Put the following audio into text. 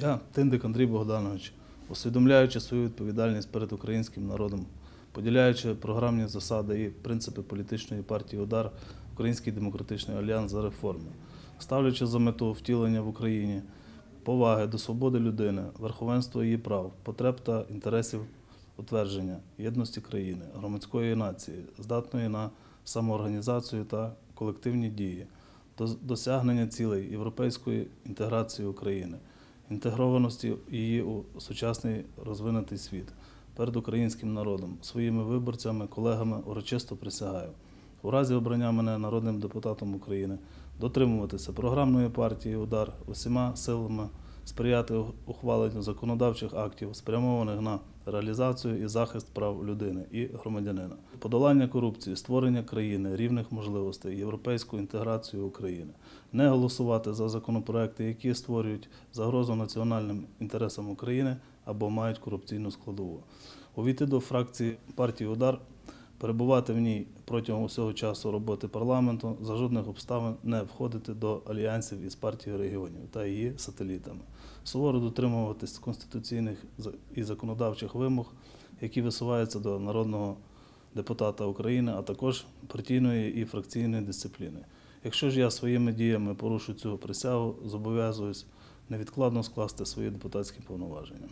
Я, Тиндик Андрій Богданович, усвідомляючи свою відповідальність перед українським народом, поділяючи програмні засади і принципи політичної партії Удар, Український демократичний альянс за реформи, ставлячи за мету втілення в Україні поваги до свободи людини, верховенства її прав, потреб та інтересів утвердження єдності країни, громадської нації, здатної на самоорганізацію та колективні дії, до досягнення цілей європейської інтеграції України, інтегрованості її у сучасний розвинутий світ перед українським народом, своїми виборцями, колегами урочисто присягаю. У разі обрання мене народним депутатом України дотримуватися програмної партії Удар усіма силами сприяти ухваленню законодавчих актів, спрямованих на реалізацію і захист прав людини і громадянина, подолання корупції, створення країни, рівних можливостей, європейську інтеграцію України, не голосувати за законопроекти, які створюють загрозу національним інтересам України або мають корупційну складову. Увійти до фракції партії Удар перебувати в ній протягом усього часу роботи парламенту, за жодних обставин не входити до альянсів із партією регіонів та її сателітами, суворо дотримуватись конституційних і законодавчих вимог, які висуваються до народного депутата України, а також партійної і фракційної дисципліни. Якщо ж я своїми діями порушу цю присягу, зобов'язуюсь невідкладно скласти свої депутатські повноваження.